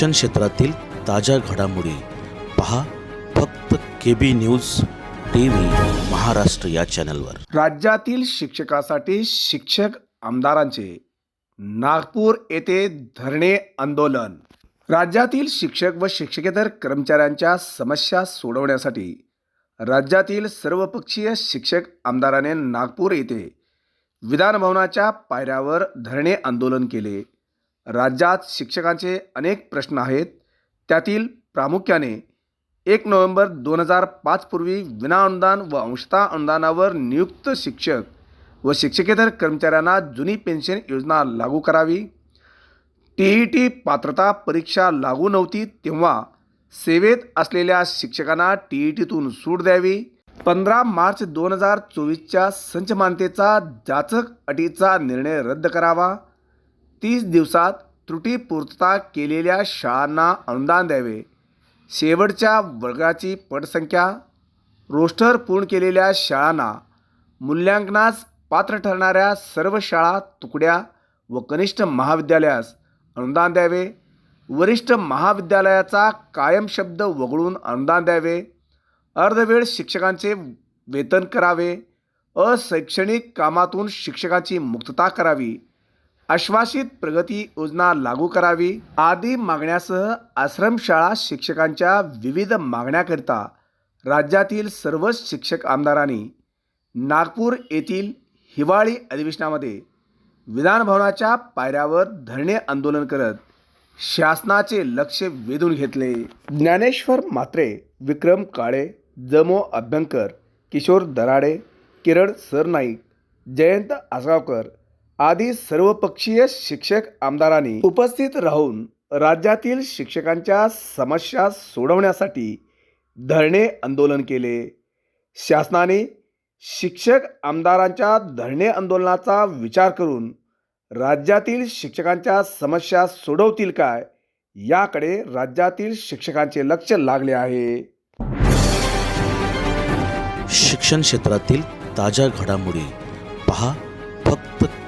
शिक्षण क्षेत्रातील ताज्या घडामोडी पहा फक्त K B news T V Maharashtra या चॅनलवर. राज्यातील शिक्षकासाठी शिक्षक आमदारांचे नागपूर येथे धरणे आंदोलन. राज्यातील शिक्षक व शिक्षकेतर कर्मचाऱ्यांच्या समस्या सोडवण्यासाठी राज्यातील सर्वपक्षीय शिक्षक आमदाराने नागपूर येथे विधानभवनाच्या पायऱ्यावर धरणे आंदोलन केले. राज्यात शिक्षकांचे अनेक प्रश्न आहेत. त्यातील प्रामुख्याने एक नोव्हेंबर दोन हजार पाचपूर्वी विनाअनुदान व अंशता अनुदानावर नियुक्त शिक्षक व शिक्षकेतर कर्मचाऱ्यांना जुनी पेन्शन योजना लागू करावी. टी ई टी पात्रता परीक्षा लागू नव्हती तेव्हा सेवेत असलेल्या शिक्षकांना टी ई टीतून सूट द्यावी. पंधरा मार्च दोन हजार चोवीसच्या संचमानतेचा जाचक अटीचा निर्णय रद्द करावा. तीस दिवसात त्रुटीपूर्तता केलेल्या शाळांना अनुदान द्यावे. शेवटच्या वर्गाची पटसंख्या रोस्टर पूर्ण केलेल्या शाळांना मूल्यांकनास पात्र ठरणाऱ्या सर्व शाळा तुकड्या व कनिष्ठ महाविद्यालयास अनुदान द्यावे. वरिष्ठ महाविद्यालयाचा कायम शब्द वगळून अनुदान द्यावे. अर्धवेळ शिक्षकांचे वेतन करावे. अशैक्षणिक कामातून शिक्षकाची मुक्तता करावी. आश्वासित प्रगती योजना लागू करावी. आदी मागण्यासह आश्रमशाळा शिक्षकांच्या विविध मागण्याकरिता राज्यातील सर्वच शिक्षक आमदारांनी नागपूर येथील हिवाळी अधिवेशनामध्ये विधानभवनाच्या पायऱ्यावर धरणे आंदोलन करत शासनाचे लक्ष वेधून घेतले. ज्ञानेश्वर म्हात्रे विक्रम काळे जमो अभ्यंकर किशोर दराडे किरण सरनाईक जयंत आसगावकर आदी सर्वपक्षीय शिक्षक आमदारांनी उपस्थित राहून राज्यातील शिक्षकांच्या समस्या सोडवण्यासाठी धरणे आंदोलन केले. शासनाने शिक्षक आमदारांच्या धरणे आंदोलनाचा विचार करून राज्यातील शिक्षकांच्या समस्या सोडवतील काय याकडे राज्यातील शिक्षकांचे लक्ष लागले आहे. शिक्षण क्षेत्रातील ताज्या घडामोडी पहा.